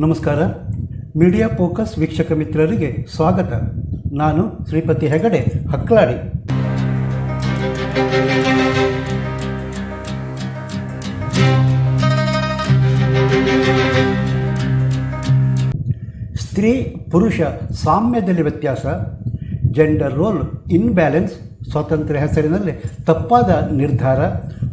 ನಮಸ್ಕಾರ. Media focus ವೀಕ್ಷಕ ಮಿತ್ರರಿಗೆ ಸ್ವಾಗತ. ನಾನು ಶ್ರೀಪತಿ ಹೆಗಡೆ, ಹಕ್ಲಾಡಿ. ಸ್ತ್ರೀ, ಪುರುಷ, ಸಾಮ್ಯದಲ್ಲಿ ವ್ಯತ್ಯಾಸ. ಜೆಂಡರ್ ರೋಲ್ ಇನ್ಬ್ಯಾಲೆನ್ಸ್ ಸ್ವಾತಂತ್ರ್ಯ ಹೆಸರಿನಲ್ಲಿ ತಪ್ಪಾದ ನಿರ್ಧಾರ.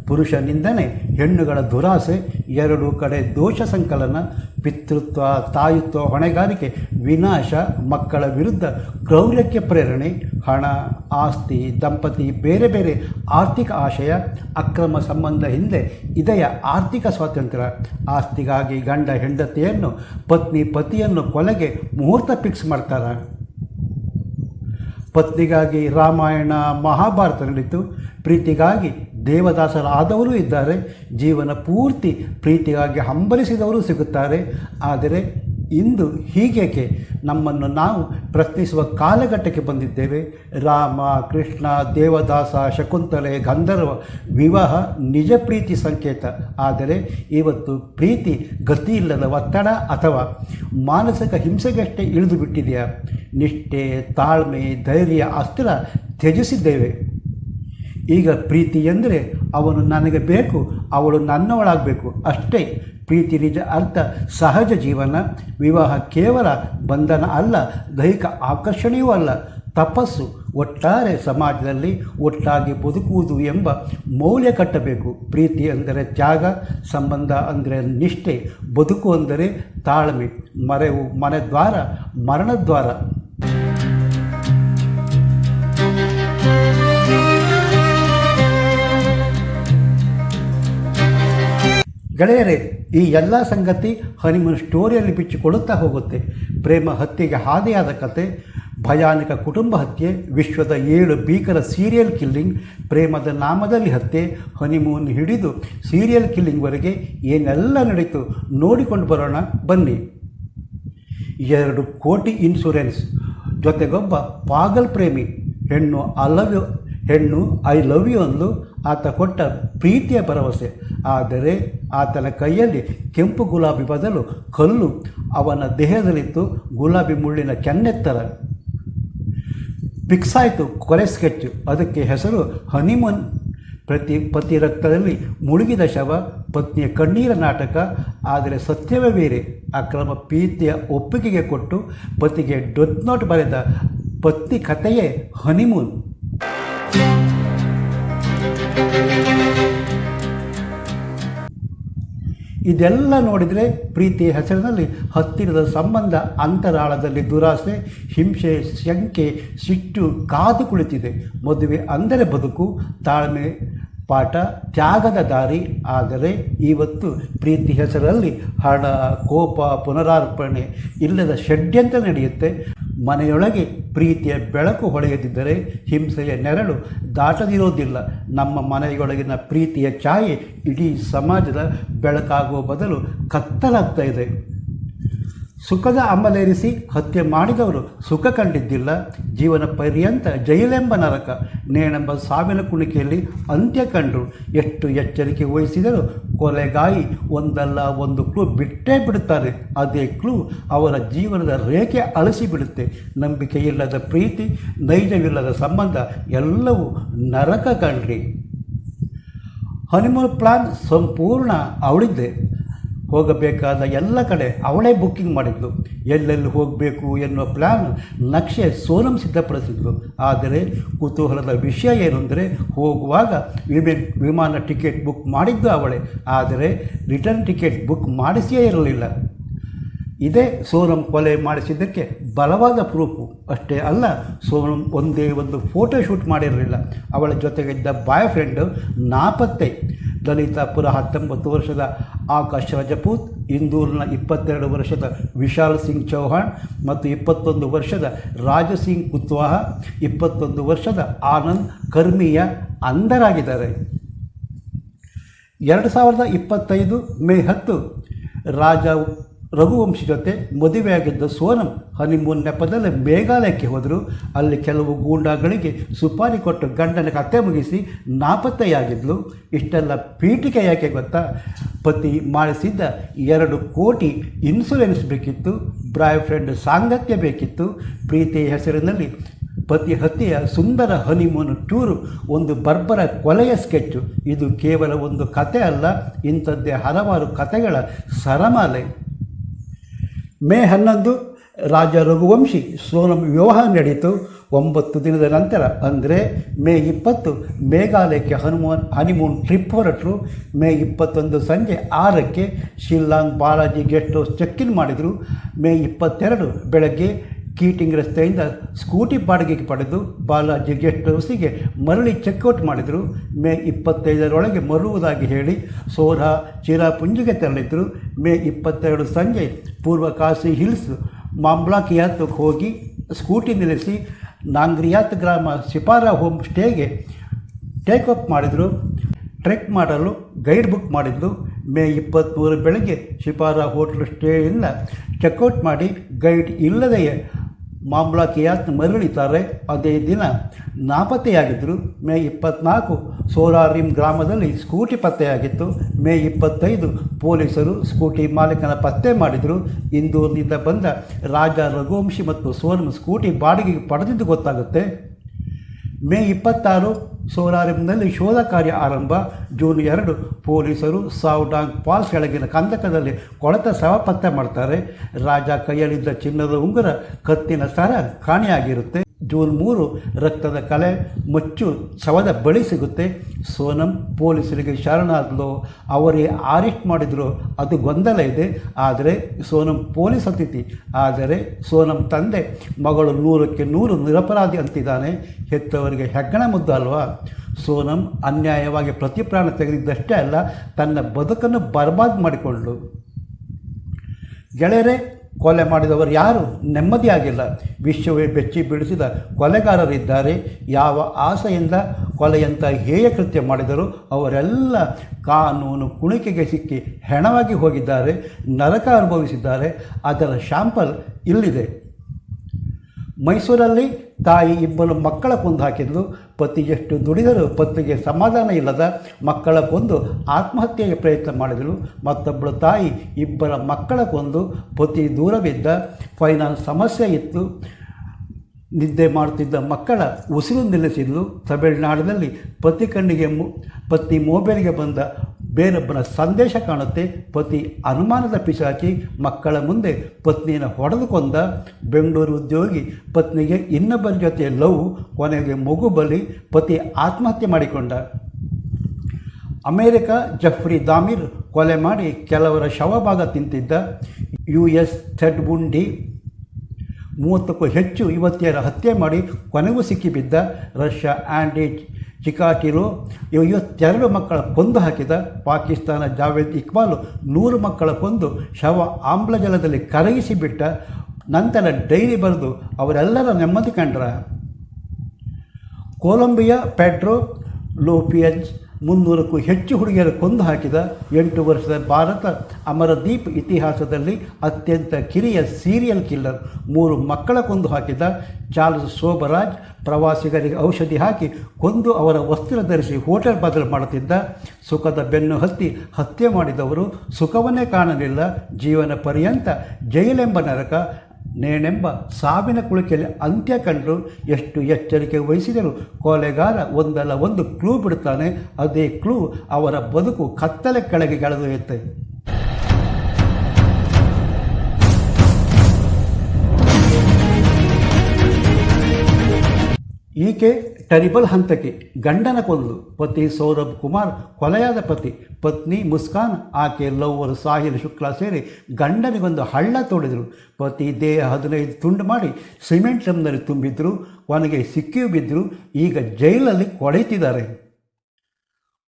ಪುರುಷ ನಿಂದನೆ ಹೆಣ್ಣುಗಳ ದುರಾಸೆ, ಎರಡು ಕಡೆ ದೋಷ ಸಂಕಲನ, ಪಿತೃತ್ವ, ತಾಯಿತ್ವ, ಹೊಣೆಗಾರಿಕೆ, ವಿನಾಶ, ಮಕ್ಕಳ ವಿರುದ್ಧ ಕ್ರೌರ್ಯಕ್ಕೆ ಪ್ರೇರಣೆ, ಹಣ, ಆಸ್ತಿ, ದಂಪತಿ, ಬೇರೆ ಬೇರೆ ಆರ್ಥಿಕ ಆಶಯ, ಅಕ್ರಮ ಸಂಬಂಧ ಹಿಂದೆ ಇದೆಯ ಆರ್ಥಿಕ ಸ್ವಾತಂತ್ರ್ಯ. ಆಸ್ತಿಗಾಗಿ ಗಂಡ ಹೆಂಡತಿಯನ್ನು, ಪತ್ನಿ ಪತಿಯನ್ನು ಕೊಲೆಗೆ ಮುಹೂರ್ತ ಫಿಕ್ಸ್ ಮಾಡ್ತಾರೆ. ಪತ್ನಿಗಾಗಿ ರಾಮಾಯಣ, ಮಹಾಭಾರತ ನಡೀತು. ಪ್ರೀತಿಗಾಗಿ ದೇವದಾಸರಾದವರು ಇದ್ದಾರೆ. ಜೀವನ ಪೂರ್ತಿ ಪ್ರೀತಿಗಾಗಿ ಹಂಬಲಿಸಿದವರು ಸಿಗುತ್ತಾರೆ. ಆದರೆ ಇಂದು ಹೀಗೇಕೆ ನಮ್ಮನ್ನು ನಾವು ಪ್ರಶ್ನಿಸುವ ಕಾಲಘಟ್ಟಕ್ಕೆ ಬಂದಿದ್ದೇವೆ? ರಾಮ, ಕೃಷ್ಣ, ದೇವದಾಸ, ಶಕುಂತಲೆ, ಗಂಧರ್ವ, ವಿವಾಹ ನಿಜ ಪ್ರೀತಿ ಸಂಕೇತ. ಆದರೆ ಇವತ್ತು ಪ್ರೀತಿ ಗತಿಯಿಲ್ಲದ ಒತ್ತಡ ಅಥವಾ ಮಾನಸಿಕ ಹಿಂಸೆಗಷ್ಟೇ ಇಳಿದು ಬಿಟ್ಟಿದೆಯಾ ನಿಷ್ಠೆ, ತಾಳ್ಮೆ, ಧೈರ್ಯ ಅಸ್ತ್ರ ತ್ಯಜಿಸಿದ್ದೇವೆ. ಈಗ ಪ್ರೀತಿ ಎಂದರೆ ಅವನು ನನಗೆ ಬೇಕು, ಅವಳು ನನ್ನವಳಾಗಬೇಕು. ಅಷ್ಟೇ, ಪ್ರೀತಿ ನಿಜ ಅರ್ಥ ಸಹಜ ಜೀವನ. ವಿವಾಹ ಕೇವಲ ಬಂಧನ ಅಲ್ಲ, ದೈಹಿಕ ಆಕರ್ಷಣೆಯೂ ಅಲ್ಲ. ತಪಸ್ಸು ಒಟ್ಟಾರೆ ಸಮಾಜದಲ್ಲಿ ಒಟ್ಟಾಗಿ ಬದುಕುವುದು ಎಂಬ ಮೌಲ್ಯ ಕಟ್ಟಬೇಕು. ಪ್ರೀತಿ ಅಂದರೆ ತ್ಯಾಗ, ಸಂಬಂಧ ಅಂದರೆ ನಿಷ್ಠೆ, ಬದುಕು ಅಂದರೆ ತಾಳ್ಮೆ, ಮರೆವು ಮನೆದ್ವಾರ, ಮರಣದ್ವಾರ. ಗೆಳೆಯರೇ, ಈ ಎಲ್ಲ ಸಂಗತಿ ಹನಿಮೂನ್ ಸ್ಟೋರಿಯಲ್ಲಿ ಬಿಚ್ಚಿಕೊಳ್ಳುತ್ತಾ ಹೋಗುತ್ತೆ. ಪ್ರೇಮ ಹತ್ಯೆಗೆ ಹಾದಿಯಾದ ಕತೆ, ಭಯಾನಕ ಕುಟುಂಬ ಹತ್ಯೆ, ವಿಶ್ವದ ಏಳು ಭೀಕರ ಸೀರಿಯಲ್ ಕಿಲ್ಲಿಂಗ್ ಪ್ರೇಮದ ನಾಮದಲ್ಲಿ ಹತ್ಯೆ ಹನಿಮೂನ್ ಹಿಡಿದು ಸೀರಿಯಲ್ ಕಿಲ್ಲಿಂಗ್ವರೆಗೆ ಏನೆಲ್ಲ ನಡೀತು ನೋಡಿಕೊಂಡು ಬರೋಣ, ಬನ್ನಿ. ಎರಡು ಕೋಟಿ ಇನ್ಶೂರೆನ್ಸ್ ಜೊತೆಗೊಬ್ಬ ಪಾಗಲ್ ಪ್ರೇಮಿ, ಹೆಣ್ಣು ಐ ಹೆಣ್ಣು ಐ ಲವ್ ಯು ಅಂದು ಆತ ಕೊಟ್ಟ ಪ್ರೀತಿಯ ಭರವಸೆ. ಆದರೆ ಆತನ ಕೈಯಲ್ಲಿ ಕೆಂಪು ಗುಲಾಬಿ ಬದಲು ಕಲ್ಲು. ಅವನ ದೇಹದಲ್ಲಿತ್ತು ಗುಲಾಬಿ ಮುಳ್ಳಿನ ಕೆನ್ನೆತ್ತರ ಫಿಕ್ಸ್ ಆಯಿತು ಕೊಲೆ ಸ್ಕೆಚ್ ಅದಕ್ಕೆ ಹೆಸರು ಹನಿಮನ್. ಪ್ರತಿ ಪತಿ ರಕ್ತದಲ್ಲಿ ಮುಳುಗಿದ ಶವ, ಪತ್ನಿಯ ಕಣ್ಣೀರ ನಾಟಕ. ಆದರೆ ಸತ್ಯವೇ ಬೇರೆ. ಅಕ್ರಮ ಪ್ರೀತಿಯ ಒಪ್ಪಿಗೆಗೆ ಕೊಟ್ಟು ಪತಿಗೆ ಡೊತ್ ನೋಟ್ ಬರೆದ ಪತ್ನಿ ಕಥೆಯೇ ಹನಿಮೂನ್. ಇದೆಲ್ಲ ನೋಡಿದರೆ ಪ್ರೀತಿ ಹೆಸರಿನಲ್ಲಿ ಹತ್ತಿರದ ಸಂಬಂಧ ಅಂತರಾಳದಲ್ಲಿ ದುರಾಸೆ, ಹಿಂಸೆ, ಶಂಕೆ, ಸಿಟ್ಟು, ಕಾದು ಕುಳಿತಿದೆ. ಮದುವೆ ಅಂದರೆ ಬದುಕು, ತಾಳ್ಮೆ, ಪಾಠ, ತ್ಯಾಗದ ದಾರಿ. ಆದರೆ ಇವತ್ತು ಪ್ರೀತಿ ಹೆಸರಲ್ಲಿ ಹಣ, ಕೋಪ, ಪುನರಾರ್ಪಣೆ, ಇಲ್ಲದ ಷಡ್ಯಂತ್ರ ನಡೆಯುತ್ತೆ. ಮನೆಯೊಳಗೆ ಪ್ರೀತಿಯ ಬೆಳಕು ಹೊಳೆಯದಿದ್ದರೆ ಹಿಂಸೆಯ ನೆರಳು ದಾಟದಿರೋದಿಲ್ಲ. ನಮ್ಮ ಮನೆಯೊಳಗಿನ ಪ್ರೀತಿಯ ಛಾಯೆ ಇಡೀ ಸಮಾಜದ ಬೆಳಕಾಗುವ ಬದಲು ಕತ್ತಲಾಗ್ತಾ ಇದೆ. ಸುಖದ ಅಮಲೇರಿಸಿ ಹತ್ಯೆ ಮಾಡಿದವರು ಸುಖ ಕಂಡಿದ್ದಿಲ್ಲ. ಜೀವನ ಪರ್ಯಂತ ಜೈಲೆಂಬ ನರಕ. ನೇಣೆಂಬ ಸಾವಿನ ಕುಣಿಕೆಯಲ್ಲಿ ಅಂತ್ಯ ಕಂಡರು ಎಷ್ಟು ಎಚ್ಚರಿಕೆ ವಹಿಸಿದರೂ ಕೊಲೆಗಾಯಿ ಒಂದಲ್ಲ ಒಂದು ಕ್ಲೂ ಬಿಟ್ಟೇ ಬಿಡುತ್ತಾರೆ. ಅದೇ ಕ್ಲೂ ಅವರ ಜೀವನದ ರೇಖೆ ಅಳಿಸಿ ಬಿಡುತ್ತೆ. ನಂಬಿಕೆ ಇಲ್ಲದ ಪ್ರೀತಿ, ನೈಜವಿಲ್ಲದ ಸಂಬಂಧ ಎಲ್ಲವೂ ನರಕ ಕಂಡ್ರಿ. ಹನಿಮೂನ್ ಪ್ಲಾನ್ ಸಂಪೂರ್ಣ ಅವಳಿದ್ದೆ. ಹೋಗಬೇಕಾದ ಎಲ್ಲ ಕಡೆ ಅವಳೇ ಬುಕ್ಕಿಂಗ್ ಮಾಡಿದ್ಲು ಎಲ್ಲೆಲ್ಲಿ ಹೋಗಬೇಕು ಎನ್ನುವ ಪ್ಲ್ಯಾನ್ ನಕ್ಷೆ ಸೋನಂ ಸಿದ್ಧಪಡಿಸಿದ್ಲು ಆದರೆ ಕುತೂಹಲದ ವಿಷಯ ಏನು ಹೋಗುವಾಗ ವಿಮೆ ವಿಮಾನ ಟಿಕೆಟ್ ಬುಕ್ ಮಾಡಿದ್ದು ಅವಳೇ. ಆದರೆ ರಿಟರ್ನ್ ಟಿಕೆಟ್ ಬುಕ್ ಮಾಡಿಸಿಯೇ ಇರಲಿಲ್ಲ. ಇದೇ ಸೋನಂ ಕೊಲೆ ಮಾಡಿಸಿದ್ದಕ್ಕೆ ಬಲವಾದ ಪ್ರೂಫು ಅಷ್ಟೇ ಅಲ್ಲ ಸೋನಂ ಒಂದೇ ಒಂದು ಫೋಟೋ ಶೂಟ್ ಮಾಡಿರಲಿಲ್ಲ. ಅವಳ ಜೊತೆಗಿದ್ದ ಬಾಯ್ ಫ್ರೆಂಡು ನಾಪತ್ತೆ. ಲಲಿತಾಪುರ ಹತ್ತೊಂಬತ್ತು ವರ್ಷದ ಆಕಾಶ್ ರಜಪೂತ್, ಇಂದೂರಿನ ಇಪ್ಪತ್ತೆರಡು ವರ್ಷದ ವಿಶಾಲ್ ಸಿಂಗ್ ಚೌಹಾಣ್ ಮತ್ತು ಇಪ್ಪತ್ತೊಂದು ವರ್ಷದ ರಾಜಸಿಂಗ್ ಕುತ್ವಾಹ ಇಪ್ಪತ್ತೊಂದು ವರ್ಷದ ಆನಂದ್ ಕರ್ಮಿಯ ಅಂಧರಾಗಿದ್ದಾರೆ. ಎರಡು ಸಾವಿರದ ಇಪ್ಪತ್ತೈದು ಮೇ ಹತ್ತು ರಾಜ ರಘುವಂಶಿ ಜೊತೆ ಮದುವೆಯಾಗಿದ್ದ ಸೋನಂ ಹನಿಮೂನ್ ನೆಪದಲ್ಲಿ ಮೇಘಾಲಯಕ್ಕೆ ಹೋದರು. ಅಲ್ಲಿ ಕೆಲವು ಗೂಂಡಾಗಳಿಗೆ ಸುಪಾರಿ ಕೊಟ್ಟು ಗಂಡನ ಕತೆ ಮುಗಿಸಿ ನಾಪತ್ತೆಯಾಗಿದ್ಲು. ಇಷ್ಟೆಲ್ಲ ಪೀಠಿಕೆ ಯಾಕೆ ಗೊತ್ತಾ? ಪತಿ ಮಾಡಿಸಿದ್ದ ಎರಡು ಕೋಟಿ ಇನ್ಸುರೆನ್ಸ್ ಬೇಕಿತ್ತು ಬ್ರಾಯ್ ಫ್ರೆಂಡ್ ಸಾಂಗತ್ಯ ಬೇಕಿತ್ತು. ಪ್ರೀತಿ ಹೆಸರಿನಲ್ಲಿ ಪತಿ ಹತ್ಯೆಯ ಸುಂದರ ಹನಿಮೂನ್ ಟೂರು, ಒಂದು ಬರ್ಬರ ಕೊಲೆಯ ಸ್ಕೆಚ್ಚು ಇದು ಕೇವಲ ಒಂದು ಕತೆ ಅಲ್ಲ, ಇಂಥದ್ದೇ ಹಲವಾರು ಕತೆಗಳ ಸರಮಾಲೆ. ಮೇ ಹನ್ನೊಂದು ರಾಜ ರಘುವಂಶಿ ಸೋನಂ ವಿವಾಹ ನಡೆಯಿತು. ಒಂಬತ್ತು ದಿನದ ನಂತರ ಅಂದರೆ ಮೇ ಇಪ್ಪತ್ತು ಮೇಘಾಲಯಕ್ಕೆ ಹನುಮಾನ್ ಹನಿಮೂನ್ ಟ್ರಿಪ್ ಹೊರಟರು. ಮೇ ಇಪ್ಪತ್ತೊಂದು ಸಂಜೆ ಆರಕ್ಕೆ Shillong Balaji guest house check in ಮಾಡಿದರು. ಮೇ ಇಪ್ಪತ್ತೆರಡು ಬೆಳಗ್ಗೆ ಕೀಟಿಂಗ್ ರಸ್ತೆಯಿಂದ ಸ್ಕೂಟಿ ಬಾಡಿಗೆಗೆ ಪಡೆದು ಬಾಲಾಜಿ ಗೆಸ್ಟ್ ಹೌಸಿಗೆ ಮರಳಿ ಚೆಕ್ಔಟ್ ಮಾಡಿದರು. ಮೇ ಇಪ್ಪತ್ತೈದರೊಳಗೆ ಮರುವುದಾಗಿ ಹೇಳಿ ಸೋರಾ ಚಿರಾಪುಂಜಿಗೆ ತೆರಳಿದ್ರು. ಮೇ ಇಪ್ಪತ್ತೆರಡು ಸಂಜೆ ಪೂರ್ವ ಕಾಶಿ ಹಿಲ್ಸ್ ಮಾಂಬ್ಲಾಕಿಯಾತ್ಗೆ ಹೋಗಿ ಸ್ಕೂಟಿ ನಿಲ್ಲಿಸಿ ನಾಂಗ್ರಿಯಾತ್ ಗ್ರಾಮ ಸಿಪಾರಾ ಹೋಮ್ ಸ್ಟೇಗೆ ಟೇಕ್ ಅಪ್ ಮಾಡಿದರು. ಟ್ರೆಕ್ ಮಾಡಲು ಗೈಡ್ ಬುಕ್ ಮಾಡಿದ್ದು ಮೇ ಇಪ್ಪತ್ತ್ಮೂರು ಬೆಳಗ್ಗೆ ಶಿಪಾರ ಹೋಟ್ಲ್ ಸ್ಟೇಯಿಂದ ಚೆಕ್ಔಟ್ ಮಾಡಿ ಗೈಡ್ ಇಲ್ಲದೆಯೇ ಮಾಮ್ಲಾಕಿಯಾತ್ ಮರಳಿತಾರೆ ಅದೇ ದಿನ ನಾಪತ್ತೆಯಾಗಿದ್ದರು. ಮೇ ಇಪ್ಪತ್ನಾಲ್ಕು ಸೋಲಾರಿಮ್ ಗ್ರಾಮದಲ್ಲಿ ಸ್ಕೂಟಿ ಪತ್ತೆಯಾಗಿತ್ತು. ಮೇ ಇಪ್ಪತ್ತೈದು ಪೊಲೀಸರು ಸ್ಕೂಟಿ ಮಾಲೀಕನ ಪತ್ತೆ ಮಾಡಿದರು. ಇಂದೂರಿನಿಂದ ಬಂದ ರಾಜ ರಘುವಂಶಿ ಮತ್ತು ಸೋನಂ ಸ್ಕೂಟಿ ಬಾಡಿಗೆಗೆ ಪಡೆದಿದ್ದು ಗೊತ್ತಾಗುತ್ತೆ. ಮೇ ಇಪ್ಪತ್ತಾರು ಸೋಲಾರಿಂನಲ್ಲಿ ಶೋಧ ಕಾರ್ಯ ಆರಂಭ. ಜೂನ್ ಎರಡು, ಪೊಲೀಸರು ಸಾವ್ಡಾಂಗ್ ಪಾಲ್ಸ್ ಕೆಳಗಿನ ಕಂದಕದಲ್ಲಿ ಕೊಳೆತ ಶವ ಪತ್ತೆ ಮಾಡ್ತಾರೆ. ರಾಜ ಕೈಯಲ್ಲಿದ್ದ ಚಿನ್ನದ ಉಂಗುರ ಕತ್ತಿನ ಸರ ಕಾಣೆಯಾಗಿರುತ್ತೆ. ಜೂನ್ ಮೂರು, ರಕ್ತದ ಕಲೆ ಮುಚ್ಚು, ಶವದ ಬಳಿ ಸಿಗುತ್ತೆ. ಸೋನಂ ಪೊಲೀಸರಿಗೆ ಶರಣಾದ್ಲು. ಅವರೇ ಅರೆಸ್ಟ್ ಮಾಡಿದ್ರು. ಅದು ಗೊಂದಲ ಇದೆ. ಆದರೆ ಸೋನಂ ಪೊಲೀಸ್ ಅತಿಥಿ. ಆದರೆ ಸೋನಂ ತಂದೆ. ಮಗಳು ನೂರಕ್ಕೆ ನೂರು ನಿರಪರಾಧಿ ಅಂತಿದ್ದಾನೆ. ಹೆತ್ತವರಿಗೆ ಹೆಗ್ಗಣ ಮುದ್ದು ಅಲ್ವಾ? ಸೋನಂ ಅನ್ಯಾಯವಾಗಿ ಪ್ರತಿಪ್ರಾಣ ತೆಗೆದಿದ್ದಷ್ಟೇ ಅಲ್ಲ, ತನ್ನ ಬದುಕನ್ನು ಬರ್ಬಾದ್ ಮಾಡಿಕೊಂಡಳು ಗೆಳೆಯರೇ ಕೊಲೆ ಮಾಡಿದವರು ಯಾರು? ನೆಮ್ಮದಿಯಾಗಿಲ್ಲ ವಿಶ್ವವೇ ಬೆಚ್ಚಿ ಬೀಳಿಸಿದ ಕೊಲೆಗಾರರಿದ್ದಾರೆ. ಯಾವ ಆಸೆಯಿಂದ ಕೊಲೆಯಂಥ ಹೇಯ ಕೃತ್ಯ ಮಾಡಿದರು ಅವರೆಲ್ಲ ಕಾನೂನು ಕುಣಿಕೆಗೆ ಸಿಕ್ಕಿ ಹೆಣವಾಗಿ ಹೋಗಿದ್ದಾರೆ, ನರಕ ಅನುಭವಿಸಿದ್ದಾರೆ. ಅದರ ಶಾಂಪಲ್ ಇಲ್ಲಿದೆ. ಮೈಸೂರಲ್ಲಿ ತಾಯಿ ಇಬ್ಬರು ಮಕ್ಕಳ ಕೊಂದು ಹಾಕಿದ್ಲು ಪತಿ ಎಷ್ಟು ದುಡಿದರೂ ಪತ್ನಿಗೆ ಸಮಾಧಾನ ಇಲ್ಲದ ಮಕ್ಕಳ ಕೊಂದು ಆತ್ಮಹತ್ಯೆಗೆ ಪ್ರಯತ್ನ ಮಾಡಿದಳು ಮತ್ತೊಬ್ಬಳು ತಾಯಿ ಇಬ್ಬರ ಮಕ್ಕಳ ಕೊಂದು ಪತಿ ದೂರವಿದ್ದ ಫೈನಾನ್ಸ್ ಸಮಸ್ಯೆ ಇತ್ತು. ನಿದ್ದೆ ಮಾಡುತ್ತಿದ್ದ ಮಕ್ಕಳ ಉಸಿರು ನಿಲ್ಲಿಸಿದ್ಲು. ತಮಿಳುನಾಡಿನಲ್ಲಿ ಪತಿ ಕಣ್ಣಿಗೆ ಮು ಪತ್ನಿ ಮೊಬೈಲ್ಗೆ ಬಂದ ಬೇರೊಬ್ಬರ ಸಂದೇಶ ಕಾಣುತ್ತೆ. ಪತಿ ಅನುಮಾನದ ಪಿಶಾಚಿ, ಮಕ್ಕಳ ಮುಂದೆ ಪತ್ನಿಯನ್ನು ಹೊಡೆದು ಕೊಂದ ಬೆಂಗಳೂರು ಉದ್ಯೋಗಿ. ಪತ್ನಿಗೆ ಇನ್ನೊಬ್ಬರ ಜೊತೆ ಲವ್, ಕೊನೆಗೆ ಮಗು ಬಲಿ, ಪತಿ ಆತ್ಮಹತ್ಯೆ ಮಾಡಿಕೊಂಡ. ಅಮೇರಿಕ ಜಫ್ರಿ ದಾಮಿರ್ ಕೊಲೆ ಮಾಡಿ ಕೆಲವರ ಶವಭಾಗ ತಿಂತಿದ್ದ. ಯು ಎಸ್ ಥೆಡ್ಬುಂಡಿ ಮೂವತ್ತಕ್ಕೂ ಹೆಚ್ಚು ಯುವತಿಯರ ಹತ್ಯೆ ಮಾಡಿ ಕೊನೆಗೂ ಸಿಕ್ಕಿಬಿದ್ದ ರಷ್ಯಾ ಆ್ಯಂಡಿ ಚಿಕಾಟಿರೋ ಇವತ್ತೆರಡು ಮಕ್ಕಳ ಕೊಂದು ಹಾಕಿದ ಪಾಕಿಸ್ತಾನ ಜಾವೇದ್ ಇಕ್ಬಾಲ್ ನೂರು ಮಕ್ಕಳ ಕೊಂದು ಶವ ಆಮ್ಲಜಲದಲ್ಲಿ ಕರಗಿಸಿಬಿಟ್ಟ ನಂತರ ಡೈರಿ ಬರೆದು ಅವರೆಲ್ಲರ ನೆಮ್ಮದಿ ಕಂಡ್ರ. ಕೊಲಂಬಿಯಾ, ಪೆಟ್ರೋ, ಲೋಪಿಯನ್ಸ್ ಮುನ್ನೂರಕ್ಕೂ ಹೆಚ್ಚು ಹುಡುಗಿಯರು ಕೊಂದು ಹಾಕಿದ ಎಂಟು ವರ್ಷದ ಭಾರತ ಅಮರದೀಪ್ ಇತಿಹಾಸದಲ್ಲಿ ಅತ್ಯಂತ ಕಿರಿಯ ಸೀರಿಯಲ್ ಕಿಲ್ಲರ್ ಮೂರು ಮಕ್ಕಳ ಕೊಂದು ಹಾಕಿದ ಚಾರ್ಲ್ಸ್ ಸೋಬರಾಜ್ ಪ್ರವಾಸಿಗರಿಗೆ ಔಷಧಿ ಹಾಕಿ ಕೊಂದು ಅವರ ವಸ್ತ್ರ ಧರಿಸಿ ಹೋಟೆಲ್ ಬದಲು ಮಾಡುತ್ತಿದ್ದ ಸುಖದ ಬೆನ್ನು ಹತ್ತಿ ಹತ್ಯೆ ಮಾಡಿದವರು ಸುಖವನ್ನೇ ಕಾಣಲಿಲ್ಲ. ಜೀವನ ಪರ್ಯಂತ ಜೈಲೆಂಬ ನರಕ ನೇಣೆಂಬ ಸಾವಿನ ಕುಳಿಕೆಯಲ್ಲಿ ಅಂತ್ಯ ಕಂಡು ಎಷ್ಟು ಎಚ್ಚರಿಕೆ ವಹಿಸಿದರೂ. ಕೊಲೆಗಾರ ಒಂದಲ್ಲ ಒಂದು ಕ್ಲೂ ಬಿಡುತ್ತಾನೆ. ಅದೇ ಕ್ಲೂ ಅವರ ಬದುಕು ಕತ್ತಲೆ ಕೆಳಗೆ ಗೆಳೆದೊಯ್ಯುತ್ತೆ ಈಕೆ ಟರಿಬಲ್ ಹಂತಕಿ ಗಂಡನ ಕೊಲ್ಲು ಪತಿ ಸೌರಭ್ ಕುಮಾರ್ ಕೊಲೆಯಾದ ಪತಿ, ಪತ್ನಿ ಮುಸ್ಕಾನ್, ಆಕೆ ಲವ್ವರು ಸಾಹಿಲ್ ಶುಕ್ಲಾ ಸೇರಿ ಗಂಡನಿಗೊಂದು ಹಳ್ಳ ತೋಡಿದರು. ಪತಿ ದೇಹ ಹದಿನೈದು ತುಂಡು ಮಾಡಿ ಸಿಮೆಂಟ್ ಡ್ರಮ್ನಲ್ಲಿ ತುಂಬಿದ್ರು ಕೊನೆಗೆ ಸಿಕ್ಕಿಯೂ ಬಿದ್ದರು ಈಗ ಜೈಲಲ್ಲಿ ಕೊಳೆಯುತ್ತಿದ್ದಾರೆ.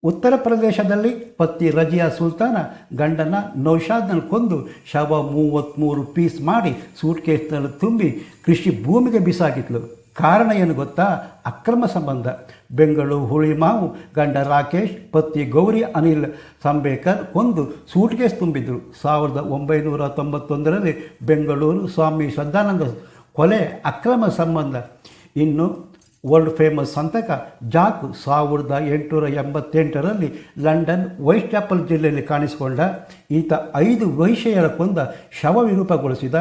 ಉತ್ತರ ಪ್ರದೇಶದಲ್ಲಿ ಪತ್ನಿ ರಜಿಯಾ ಸುಲ್ತಾನ ಗಂಡನ ನೌಶಾದ್ನಲ್ಲಿ ಕೊಂದು ಶವ ಮೂವತ್ತ್ಮೂರು ಪೀಸ್ ಮಾಡಿ ಸೂಟ್ಕೇಸ್ನಲ್ಲಿ ತುಂಬಿ ಕೃಷಿ ಭೂಮಿಗೆ ಬಿಸಾಕಿದ್ಲು. ಕಾರಣ ಏನು ಗೊತ್ತಾ? ಅಕ್ರಮ ಸಂಬಂಧ. ಬೆಂಗಳೂರು, ಹುಳಿ ಮಾವು, ಗಂಡ ರಾಕೇಶ್ ಪತಿ ಗೌರಿ, ಅನಿಲ್ ಸಂಬೇಕರ್ ಒಂದು ಸೂಟ್ಕೇಸ್ ತುಂಬಿದ್ರು. ಸಾವಿರದ ಒಂಬೈನೂರ ತೊಂಬತ್ತೊಂದರಲ್ಲಿ ಬೆಂಗಳೂರು ಸ್ವಾಮಿ ಶ್ರದ್ಧಾನಂದ ಕೊಲೆ, ಅಕ್ರಮ ಸಂಬಂಧ. ಇನ್ನು ವರ್ಲ್ಡ್ ಫೇಮಸ್ ಸಂತಕ ಜಾಕ್ ಸಾವಿರದ ಎಂಟುನೂರ ಎಂಬತ್ತೆಂಟರಲ್ಲಿ ಲಂಡನ್ ವೈಟ್ ಜಿಲ್ಲೆಯಲ್ಲಿ ಕಾಣಿಸಿಕೊಂಡ ಈತ ಐದು ವೈಶ್ಯರ ಕೊಂದ ಶವ ವಿರೂಪಗೊಳಿಸಿದ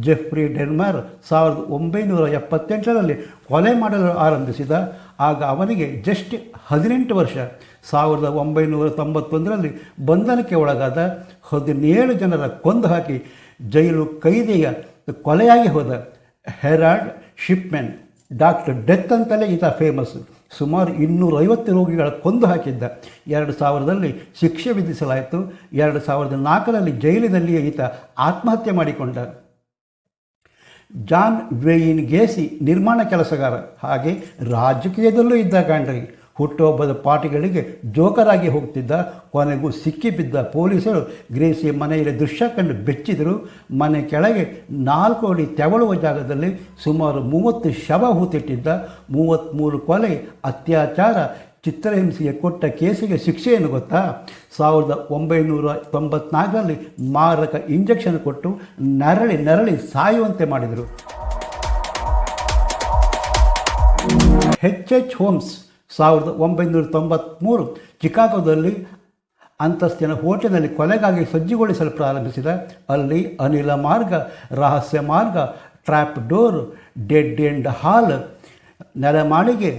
ಜೆಫ್ರಿ ಡೆನ್ಮಾರ್ ಸಾವಿರದ ಒಂಬೈನೂರ ಎಪ್ಪತ್ತೆಂಟರಲ್ಲಿ ಕೊಲೆ ಮಾಡಲು ಆರಂಭಿಸಿದ. ಆಗ ಅವನಿಗೆ ಜಸ್ಟ್ ಹದಿನೆಂಟು ವರ್ಷ. ಸಾವಿರದ ಒಂಬೈನೂರ ತೊಂಬತ್ತೊಂದರಲ್ಲಿ ಬಂಧನಕ್ಕೆ ಒಳಗಾದ ಹದಿನೇಳು ಜನರ ಕೊಂದು ಹಾಕಿ ಜೈಲು ಕೈದಿಯ ಕೊಲೆಯಾಗಿ ಹೋದ ಹೆರಾಲ್ಡ್ ಶಿಪ್ಮೆನ್. ಡಾಕ್ಟರ್ ಡೆತ್ ಅಂತಲೇ ಈತ ಫೇಮಸ್ ಸುಮಾರು ಇನ್ನೂರೈವತ್ತು ರೋಗಿಗಳ ಕೊಂದು ಹಾಕಿದ್ದ. ಎರಡು ಸಾವಿರದಲ್ಲಿ ಶಿಕ್ಷೆ ವಿಧಿಸಲಾಯಿತು. ಎರಡು ಸಾವಿರದ ನಾಲ್ಕರಲ್ಲಿ ಜೈಲಿನಲ್ಲಿಯೇ ಈತ ಆತ್ಮಹತ್ಯೆ ಮಾಡಿಕೊಂಡ. ಜಾನ್ ವೇಯಿನ್ ಗೇಸಿ ನಿರ್ಮಾಣ ಕೆಲಸಗಾರ. ಹಾಗೆ ರಾಜಕೀಯದಲ್ಲೂ ಇದ್ದ ಕಾಣ್ರಿ. ಹುಟ್ಟುಹಬ್ಬದ ಪಾರ್ಟಿಗಳಿಗೆ ಜೋಕರಾಗಿ ಹೋಗ್ತಿದ್ದ, ಕೊನೆಗೂ ಸಿಕ್ಕಿಬಿದ್ದ ಪೊಲೀಸರು ಗ್ರೇಸಿ ಮನೆಯಲ್ಲಿ ದೃಶ್ಯ ಕಂಡು ಬೆಚ್ಚಿದರು. ಮನೆ ಕೆಳಗೆ ನಾಲ್ಕು ಅಡಿ ತೆವಳುವ ಜಾಗದಲ್ಲಿ ಸುಮಾರು ಮೂವತ್ತು ಶವ ಹೂತಿಟ್ಟಿದ್ದ. ಮೂವತ್ತ್ಮೂರು ಕೊಲೆ, ಅತ್ಯಾಚಾರ, ಚಿತ್ರಹಿಂಸೆಗೆ ಕೊಟ್ಟ ಕೇಸಿಗೆ ಶಿಕ್ಷೆಯನ್ನು ಗೊತ್ತಾ? ಸಾವಿರದ ಒಂಬೈನೂರ ತೊಂಬತ್ನಾಲ್ಕರಲ್ಲಿ ಮಾರಕ ಇಂಜೆಕ್ಷನ್ ಕೊಟ್ಟು ನರಳಿ ನರಳಿ ಸಾಯುವಂತೆ ಮಾಡಿದರು. ಎಚ್ ಎಚ್ ಹೋಮ್ಸ್ ಸಾವಿರದ ಒಂಬೈನೂರ ತೊಂಬತ್ತ್ಮೂರು ಚಿಕಾಗೋದಲ್ಲಿ ಅಂತಸ್ತಿನ ಹೋಟೆಲ್ನಲ್ಲಿ ಕೊಲೆಗಾಗಿ ಸಜ್ಜುಗೊಳಿಸಲು ಪ್ರಾರಂಭಿಸಿದ ಅಲ್ಲಿ ಅನಿಲ ಮಾರ್ಗ, ರಹಸ್ಯ ಮಾರ್ಗ, trap door, dead end hall ನೆಲಮಾಳಿಗೆ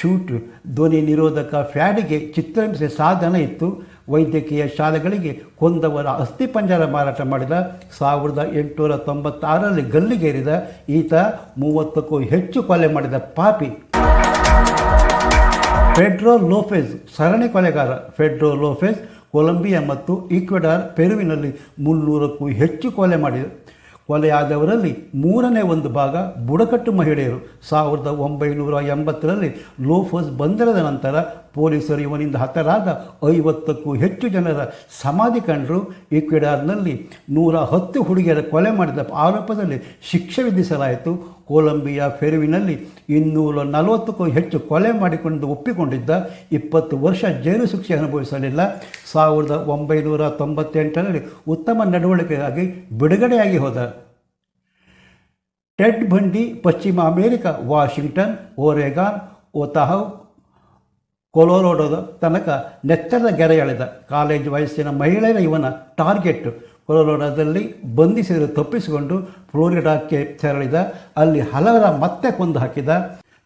chute, ಧ್ವನಿ ನಿರೋಧಕ ಫ್ಯಾಡಿಗೆ ಚಿತ್ರಹಿಂಸೆ ಸಾಧನ ಇತ್ತು. ವೈದ್ಯಕೀಯ ಶಾಲೆಗಳಿಗೆ ಕೊಂದವರ ಅಸ್ಥಿಪಂಜರ ಮಾರಾಟ ಮಾಡಿದ ಸಾವಿರದ ಎಂಟುನೂರ ತೊಂಬತ್ತಾರರಲ್ಲಿ ಗಲ್ಲಿಗೇರಿದ ಈತ ಮೂವತ್ತಕ್ಕೂ ಹೆಚ್ಚು ಕೊಲೆ ಮಾಡಿದ ಪಾಪಿ. ಫೆಡ್ರೋ ಲೋಫೆಸ್ ಸರಣಿ ಕೊಲೆಗಾರ ಫೆಡ್ರೋ ಲೋಫೆಸ್ ಕೊಲಂಬಿಯಾ ಮತ್ತು ಈಕ್ವೆಡಾರ್ ಪೆರುವಿನಲ್ಲಿ ಮುನ್ನೂರಕ್ಕೂ ಹೆಚ್ಚು ಕೊಲೆ ಮಾಡಿದ ಕೊಲೆಯಾದವರಲ್ಲಿ ಮೂರನೇ ಒಂದು ಭಾಗ ಬುಡಕಟ್ಟು ಮಹಿಳೆಯರು. ಸಾವಿರದ ಒಂಬೈನೂರ ಎಂಬತ್ತರಲ್ಲಿ ಲೋಫಸ್ ಬಂದರದ ನಂತರ ಪೊಲೀಸರು ಇವನಿಂದ ಹತರಾದ ಐವತ್ತಕ್ಕೂ ಹೆಚ್ಚು ಜನರ ಸಮಾಧಿ ಕಂಡರು. ಈಕ್ವೆಡಾರ್ನಲ್ಲಿ ನೂರ ಹತ್ತು ಹುಡುಗಿಯರ ಕೊಲೆ ಮಾಡಿದ ಆರೋಪದಲ್ಲಿ ಶಿಕ್ಷೆ ವಿಧಿಸಲಾಯಿತು. ಕೊಲಂಬಿಯಾ ಫೆರುವಿನಲ್ಲಿ ಇನ್ನೂರ ನಲವತ್ತಕ್ಕೂ ಹೆಚ್ಚು ಕೊಲೆ ಮಾಡಿಕೊಂಡು ಒಪ್ಪಿಕೊಂಡಿದ್ದ ಇಪ್ಪತ್ತು ವರ್ಷ ಜೈಲು ಶಿಕ್ಷೆ ಅನುಭವಿಸಲಿಲ್ಲ. ಸಾವಿರದ ಒಂಬೈನೂರ ತೊಂಬತ್ತೆಂಟರಲ್ಲಿ ಉತ್ತಮ ನಡವಳಿಕೆಗಾಗಿ ಬಿಡುಗಡೆಯಾಗಿ ಹೋದ. ಟೆಡ್ ಬಂಡಿ, ಪಶ್ಚಿಮ ಅಮೇರಿಕ, ವಾಷಿಂಗ್ಟನ್ ಓರೆಗಾನ್ ಒತಾಹವ್ ಕೊಲೋರೋಡೋದ ತನಕ ನೆತ್ತರದ ಗೆರೆ ಎಳೆದ ಕಾಲೇಜ್ ವಯಸ್ಸಿನ ಮಹಿಳೆಯರ ಇವನ ಟಾರ್ಗೆಟ್ ಕೊಲೋರೋಡೋದಲ್ಲಿ ಬಂಧಿಸಿದರೆ ತಪ್ಪಿಸಿಕೊಂಡು ಫ್ಲೋರಿಡಾಕ್ಕೆ ತೆರಳಿದ, ಅಲ್ಲಿ ಹಲವರ ಮತ್ತೆ ಕೊಂದು ಹಾಕಿದ,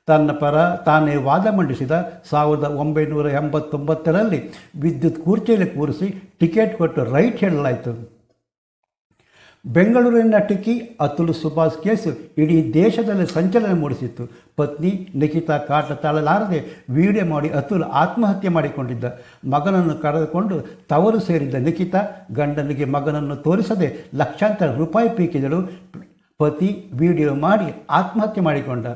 ತನ್ನ ಪರ ತಾನೇ ವಾದ ಮಂಡಿಸಿದ ಸಾವಿರದ ಒಂಬೈನೂರ ಎಂಬತ್ತೊಂಬತ್ತರಲ್ಲಿ ವಿದ್ಯುತ್ ಕೂರ್ಚೆಯಲ್ಲಿ ಕೂರಿಸಿ ಟಿಕೆಟ್ ಕೊಟ್ಟು ರೈಟ್ ಹೇಳಲಾಯಿತು. ಬೆಂಗಳೂರಿನ ಟಿಕ್ಕಿ ಅತುಲ್ ಸುಭಾಷ್ ಕೇಸು ಇಡೀ ದೇಶದಲ್ಲಿ ಸಂಚಲನ ಮೂಡಿಸಿತ್ತು. ಪತ್ನಿ ನಿಖಿತಾ ಕಾಟ ತಾಳಲಾರದೆ ವಿಡಿಯೋ ಮಾಡಿ ಅತುಲ್ ಆತ್ಮಹತ್ಯೆ ಮಾಡಿಕೊಂಡಿದ್ದ. ಮಗನನ್ನು ಕರೆದುಕೊಂಡು ತವರು ಸೇರಿದ್ದ ನಿಖಿತಾ ಗಂಡನಿಗೆ ಮಗನನ್ನು ತೋರಿಸದೆ ಲಕ್ಷಾಂತರ ರೂಪಾಯಿ ಪೀಕಿದಳು. ಪತಿ ವಿಡಿಯೋ ಮಾಡಿ ಆತ್ಮಹತ್ಯೆ ಮಾಡಿಕೊಂಡ.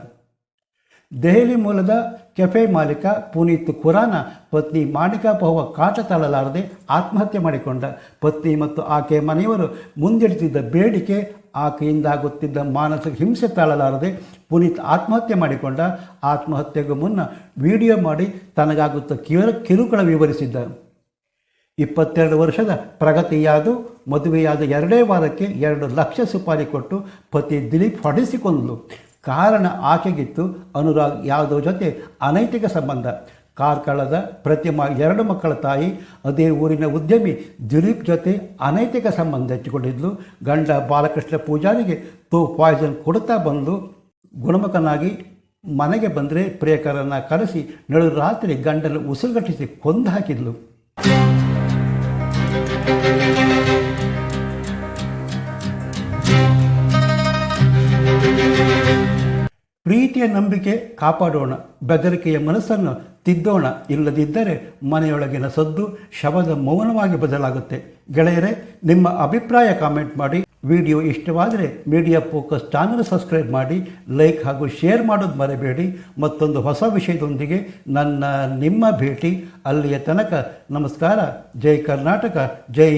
ದೆಹಲಿ ಮೂಲದ ಕೆಫೆ ಮಾಲೀಕ ಪುನೀತ್ ಖುರಾನ ಪತ್ನಿ ಮಾಣಿಕಾ ಪಹುವ ಕಾಟ ತಾಳಲಾರದೆ ಆತ್ಮಹತ್ಯೆ ಮಾಡಿಕೊಂಡ. ಪತ್ನಿ ಮತ್ತು ಆಕೆಯ ಮನೆಯವರು ಮುಂದಿಡ್ತಿದ್ದ ಬೇಡಿಕೆ ಆಕೆಯಿಂದಾಗುತ್ತಿದ್ದ ಮಾನಸಿಕ ಹಿಂಸೆ ತಾಳಲಾರದೆ ಪುನೀತ್ ಆತ್ಮಹತ್ಯೆ ಮಾಡಿಕೊಂಡ. ಆತ್ಮಹತ್ಯೆಗೂ ಮುನ್ನ ವಿಡಿಯೋ ಮಾಡಿ ತನಗಾಗುತ್ತ ಕಿರು ಕಿರುಕುಳ ವಿವರಿಸಿದ್ದ. ಇಪ್ಪತ್ತೆರಡು ವರ್ಷದ ಪ್ರಗತಿಯಾದು, ಮದುವೆಯಾದ ಎರಡೇ ವಾರಕ್ಕೆ ಎರಡು ಲಕ್ಷ ಸುಪಾರಿ ಕೊಟ್ಟು ಪತಿ ದಿಲೀಪ್ ಹೊಡೆಸಿಕೊಂಡಳು ಕಾರಣ ಆಕೆಗಿತ್ತು. ಅನುರಾಗ್ ಯಾದವ್ ಜೊತೆ ಅನೈತಿಕ ಸಂಬಂಧ. ಕಾರ್ಕಳದ ಪ್ರತಿಮಾ ಎರಡು ಮಕ್ಕಳ ತಾಯಿ, ಅದೇ ಊರಿನ ಉದ್ಯಮಿ ದಿಲೀಪ್ ಜೊತೆ ಅನೈತಿಕ ಸಂಬಂಧ ಹೆಚ್ಚಿಕೊಂಡಿದ್ಲು. ಗಂಡ ಬಾಲಕೃಷ್ಣ ಪೂಜಾರಿಗೆ ತೋ ಪಾಯ್ಸನ್ ಕೊಡುತ್ತಾ ಬಂದು ಗುಣಮುಖನಾಗಿ ಮನೆಗೆ ಬಂದರೆ ಪ್ರಿಯಕರನ್ನು ಕರೆಸಿ ನಡು ರಾತ್ರಿ ಗಂಡನ ಉಸಿರುಗಟ್ಟಿಸಿ ಕೊಂದು ಹಾಕಿದ್ಲು. ಪ್ರೀತಿಯ ನಂಬಿಕೆ ಕಾಪಾಡೋಣ, ಬೆದರಿಕೆಯ ಮನಸ್ಸನ್ನು ತಿದ್ದೋಣ. ಇಲ್ಲದಿದ್ದರೆ ಮನೆಯೊಳಗಿನ ಸದ್ದು ಶವದ ಮೌನವಾಗಿ ಬದಲಾಗುತ್ತೆ. ಗೆಳೆಯರೆ, ನಿಮ್ಮ ಅಭಿಪ್ರಾಯ ಕಾಮೆಂಟ್ ಮಾಡಿ. ವಿಡಿಯೋ ಇಷ್ಟವಾದರೆ ಮೀಡಿಯಾ ಫೋಕಸ್ ಚಾನಲ್ ಸಬ್ಸ್ಕ್ರೈಬ್ ಮಾಡಿ. ಲೈಕ್ ಹಾಗೂ ಶೇರ್ ಮಾಡೋದು ಮರೆಬೇಡಿ. ಮತ್ತೊಂದು ಹೊಸ ವಿಷಯದೊಂದಿಗೆ ನನ್ನ ನಿಮ್ಮ ಭೇಟಿ. ಅಲ್ಲಿಯ ತನಕ ನಮಸ್ಕಾರ. ಜೈ ಕರ್ನಾಟಕ, ಜೈ